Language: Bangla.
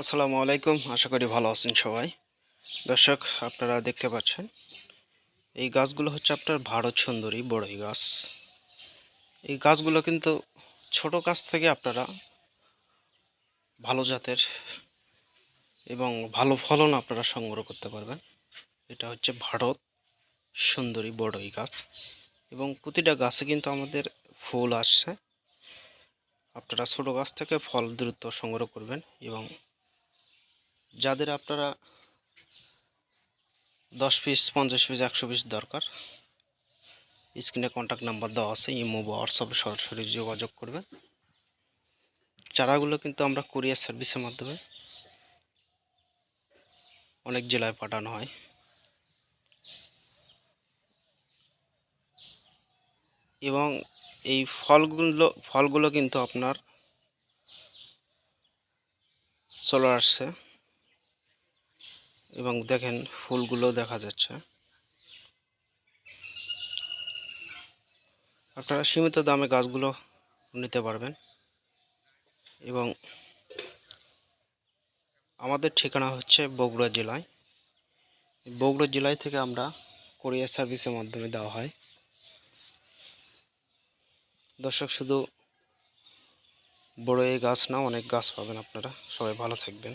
আসসালামু আলাইকুম, আশা করি ভালো আছেন সবাই। দর্শক, আপনারা দেখতে পাচ্ছেন, এই গাছগুলো হচ্ছে আপনার ভারত সুন্দরী বড়ই গাছ। এই গাছগুলো কিন্তু ছোট গাছ থেকে আপনারা ভালো জাতের এবং ভালো ফলন আপনারা সংগ্রহ করতে পারবেন। এটা হচ্ছে ভারত সুন্দরী বড়ই গাছ এবং প্রতিটা গাছে কিন্তু আমাদের ফুল আসছে। আপনারা ছোটো গাছ থেকে ফল দ্রুত সংগ্রহ করবেন এবং যাদের আপনারা দশ পিস, পঞ্চাশ পিস, একশো পিস দরকার, স্ক্রিনে কন্ট্যাক্ট নাম্বার দেওয়া আছে, ইমো বা হোয়াটসঅ্যাপে সরাসরি যোগাযোগ করবেন। চারাগুলো কিন্তু আমরা কুরিয়ার সার্ভিসের মাধ্যমে অনেক জেলায় পাঠানো হয়। এবং এই ফলগুলো ফলগুলো কিন্তু আপনার চলে আসছে। এবং দেখেন ফুলগুলো দেখা যাচ্ছে। আপনারা সীমিত দামে গাছগুলো নিতে পারবেন। এবং আমাদের ঠিকানা হচ্ছে বগুড়া জেলায়। বগুড়া জেলায় থেকে আমরা কোরিয়ার সার্ভিসের মাধ্যমে দেওয়া হয়। দর্শক, শুধু বড় এই গাছ না, অনেক গাছ পাবেন আপনারা। সবাই ভালো থাকবেন।